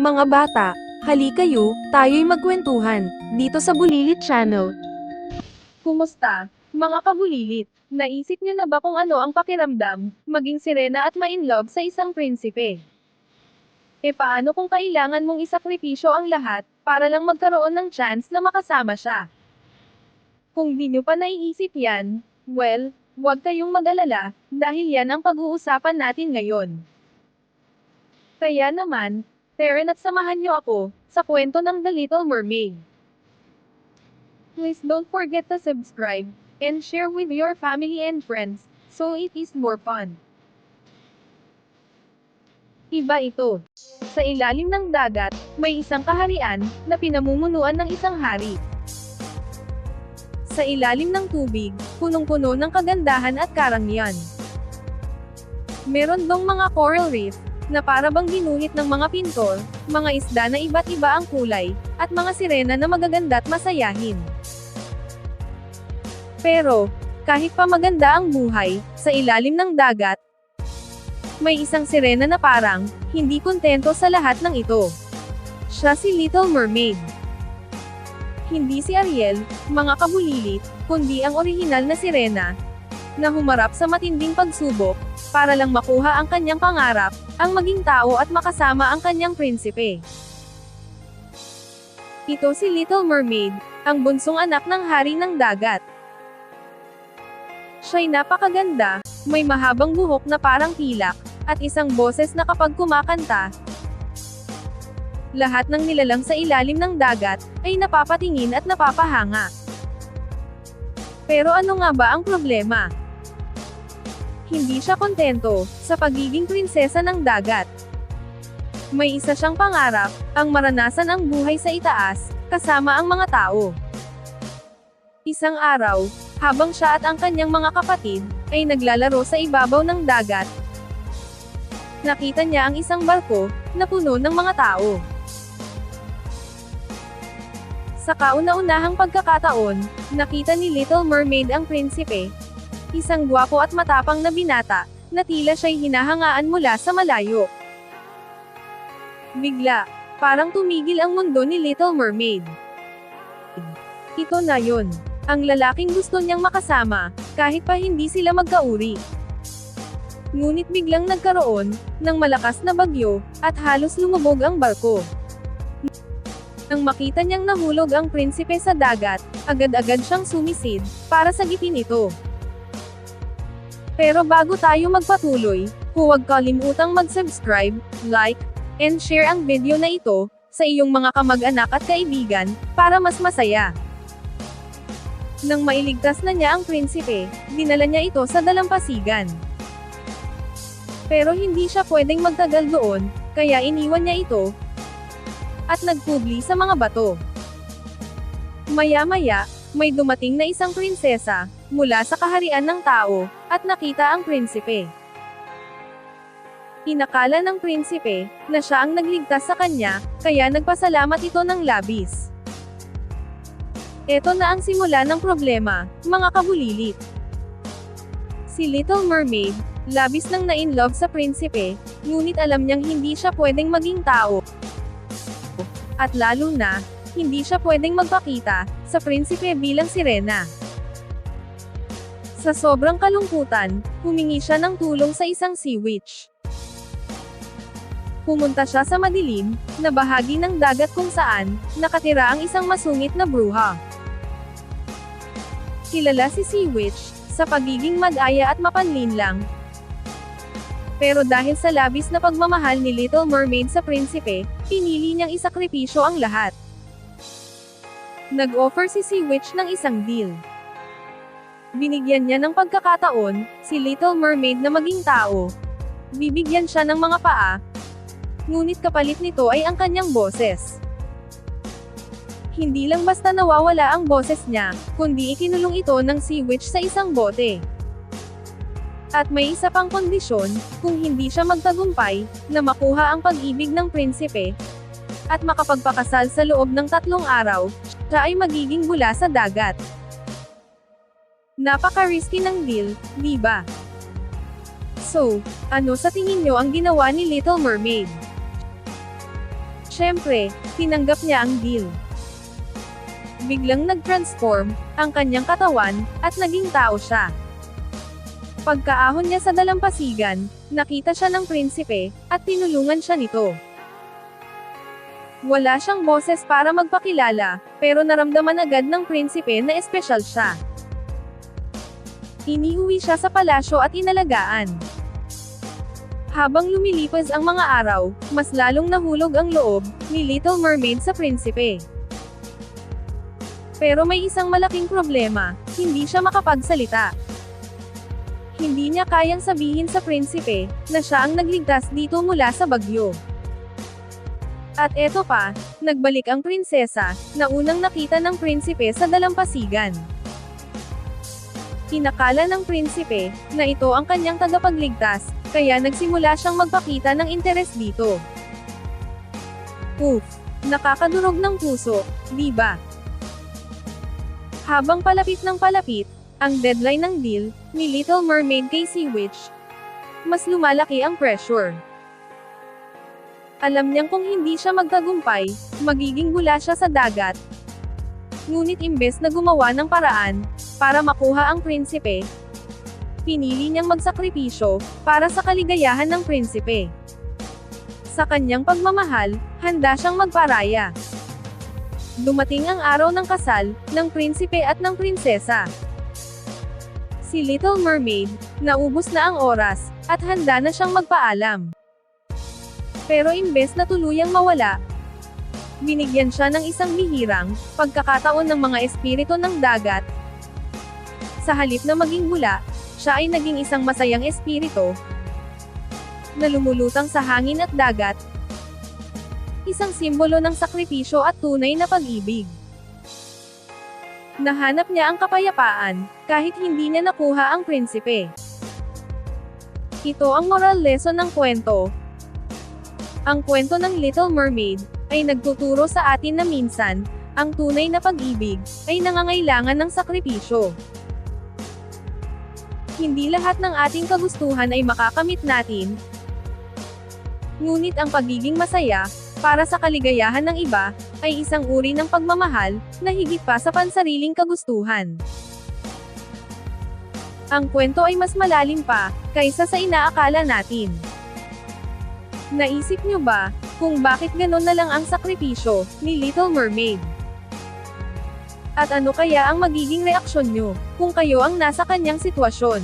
Mga bata, hali kayo, tayo'y magkwentuhan, dito sa Bulilit Channel. Kumusta, mga kabulilit? Naisip niyo na ba kung ano ang pakiramdam, maging sirena at ma-inlove sa isang prinsipe? E paano kung kailangan mong isakripisyo ang lahat, para lang magkaroon ng chance na makasama siya? Kung di nyo pa naiisip yan, well, huwag kayong mag-alala, dahil yan ang pag-uusapan natin ngayon. Kaya naman, Teren at samahan niyo ako, sa kwento ng The Little Mermaid. Please don't forget to subscribe, and share with your family and friends, so it is more fun. Iba ito. Sa ilalim ng dagat, may isang kaharian, na pinamumunuan ng isang hari. Sa ilalim ng tubig, punong-puno ng kagandahan at karangyaan. Meron dong mga coral reef, na para bang ginuhit ng mga pintor, mga isda na iba't iba ang kulay, at mga sirena na magaganda at masayahin. Pero, kahit pa maganda ang buhay, sa ilalim ng dagat, may isang sirena na parang, hindi kontento sa lahat ng ito. Siya si Little Mermaid. Hindi si Ariel, mga kabulilit, kundi ang orihinal na sirena, na humarap sa matinding pagsubok, para lang makuha ang kanyang pangarap, ang maging tao at makasama ang kanyang prinsipe. Ito si Little Mermaid, ang bunsong anak ng hari ng dagat. Siya'y napakaganda, may mahabang buhok na parang pilak, at isang boses na kapag kumakanta, lahat ng nilalang sa ilalim ng dagat, ay napapatingin at napapahanga. Pero ano nga ba ang problema? Hindi siya kontento, sa pagiging prinsesa ng dagat. May isa siyang pangarap, ang maranasan ang buhay sa itaas, kasama ang mga tao. Isang araw, habang siya at ang kanyang mga kapatid, ay naglalaro sa ibabaw ng dagat, nakita niya ang isang barko, na puno ng mga tao. Sa kauna-unahang pagkakataon, nakita ni Little Mermaid ang prinsipe, isang gwapo at matapang na binata, na tila siya'y hinahangaan mula sa malayo. Bigla, parang tumigil ang mundo ni Little Mermaid. Ito na yun. Ang lalaking gusto niyang makasama, kahit pa hindi sila magkauri. Ngunit biglang nagkaroon, ng malakas na bagyo, at halos lumubog ang barko. Nang makita niyang nahulog ang prinsipe sa dagat, agad-agad siyang sumisid, para sagipin ito. Pero bago tayo magpatuloy, huwag kalimutang mag-subscribe, like, and share ang video na ito, sa iyong mga kamag-anak at kaibigan, para mas masaya. Nang mailigtas na niya ang prinsipe, dinala niya ito sa dalampasigan. Pero hindi siya pwedeng magtagal doon, kaya iniwan niya ito, at nagpubli sa mga bato. Maya-maya, may dumating na isang prinsesa, mula sa kaharian ng tao, at nakita ang prinsipe. Inakala ng prinsipe, na siya ang nagligtas sa kanya, kaya nagpasalamat ito ng labis. Ito na ang simula ng problema, mga kabulilit. Si Little Mermaid, labis nang na-inlove sa prinsipe, ngunit alam niyang hindi siya pwedeng maging tao. At lalo na, hindi siya pwedeng magpakita, sa prinsipe bilang sirena. Sa sobrang kalungkutan, humingi siya ng tulong sa isang sea witch. Pumunta siya sa madilim, na bahagi ng dagat kung saan, nakatira ang isang masungit na bruha. Kilala si Sea Witch, sa pagiging mag-aya at mapanlinlang. Pero dahil sa labis na pagmamahal ni Little Mermaid sa prinsipe, pinili niyang isakripisyo ang lahat. Nag-offer si Sea Witch ng isang deal. Binigyan niya ng pagkakataon, si Little Mermaid na maging tao. Bibigyan siya ng mga paa, ngunit kapalit nito ay ang kanyang boses. Hindi lang basta nawawala ang boses niya, kundi ikinulong ito ng Sea Witch sa isang bote. At may isa pang kondisyon, kung hindi siya magtagumpay, na makuha ang pag-ibig ng prinsipe, at makapagpakasal sa loob ng tatlong araw, siya ay magiging bula sa dagat. Napaka-risky ng deal, di ba? So, ano sa tingin nyo ang ginawa ni Little Mermaid? syempre, tinanggap niya ang deal. Biglang nag-transform, ang kanyang katawan, at naging tao siya. Pagkaahon niya sa dalampasigan, nakita siya ng prinsipe, at tinulungan siya nito. Wala siyang boses para magpakilala, pero naramdaman agad ng prinsipe na espesyal siya. Iniuwi siya sa palasyo at inalagaan. Habang lumilipas ang mga araw, mas lalong nahulog ang loob ni Little Mermaid sa prinsipe. Pero may isang malaking problema, hindi siya makapagsalita. Hindi niya kayang sabihin sa prinsipe na siya ang nagligtas dito mula sa bagyo. At eto pa, nagbalik ang prinsesa, na unang nakita ng prinsipe sa dalampasigan. Inakala ng prinsipe, na ito ang kanyang tagapagligtas, kaya nagsimula siyang magpakita ng interes dito. Oof! Nakakadurog ng puso, di ba? Habang palapit ng palapit, ang deadline ng deal, ni Little Mermaid kay Sea Witch, mas lumalaki ang pressure. Alam niyang kung hindi siya magtagumpay, magiging bula siya sa dagat. Ngunit imbes na gumawa ng paraan, para makuha ang prinsipe, pinili niyang magsakripisyo, para sa kaligayahan ng prinsipe. Sa kanyang pagmamahal, handa siyang magparaya. Dumating ang araw ng kasal, ng prinsipe at ng prinsesa. Si Little Mermaid, naubos na ang oras, at handa na siyang magpaalam. Pero imbes na tuluyang mawala, binigyan siya ng isang bihirang, pagkakataon ng mga espiritu ng dagat. Sa halip na maging bula, siya ay naging isang masayang espiritu, na lumulutang sa hangin at dagat, isang simbolo ng sakripisyo at tunay na pag-ibig. Nahanap niya ang kapayapaan, kahit hindi niya nakuha ang prinsipe. Ito ang moral lesson ng kwento, ang kwento ng Little Mermaid ay nagtuturo sa atin na minsan, ang tunay na pag-ibig ay nangangailangan ng sakripisyo. Hindi lahat ng ating kagustuhan ay makakamit natin. Ngunit ang pagiging masaya, para sa kaligayahan ng iba, ay isang uri ng pagmamahal, na higit pa sa pansariling kagustuhan. Ang kwento ay mas malalim pa, kaysa sa inaakala natin. Naisip niyo ba, kung bakit ganon na lang ang sakripisyo, ni Little Mermaid? At ano kaya ang magiging reaksyon niyo, kung kayo ang nasa kanyang sitwasyon?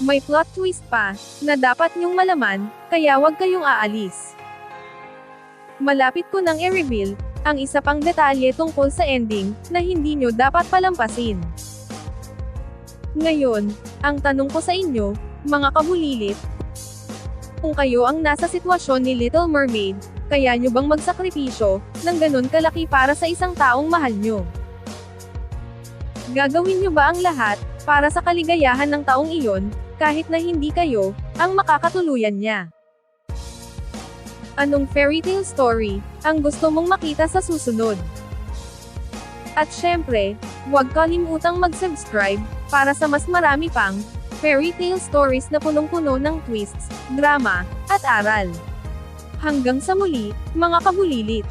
May plot twist pa, na dapat niyong malaman, kaya wag kayong aalis. Malapit ko nang i-reveal, ang isa pang detalye tungkol sa ending, na hindi nyo dapat palampasin. Ngayon, ang tanong ko sa inyo, mga kabulilit, kung kayo ang nasa sitwasyon ni Little Mermaid, kaya nyo bang magsakripisyo, ng ganun kalaki para sa isang taong mahal nyo? Gagawin nyo ba ang lahat, para sa kaligayahan ng taong iyon, kahit na hindi kayo, ang makakatuluyan niya? Anong fairy tale story, ang gusto mong makita sa susunod? At syempre, huwag kalimutang mag-subscribe, para sa mas marami pang, fairy tale stories na punong-puno ng twists, drama, at aral. Hanggang sa muli, mga kabulilit!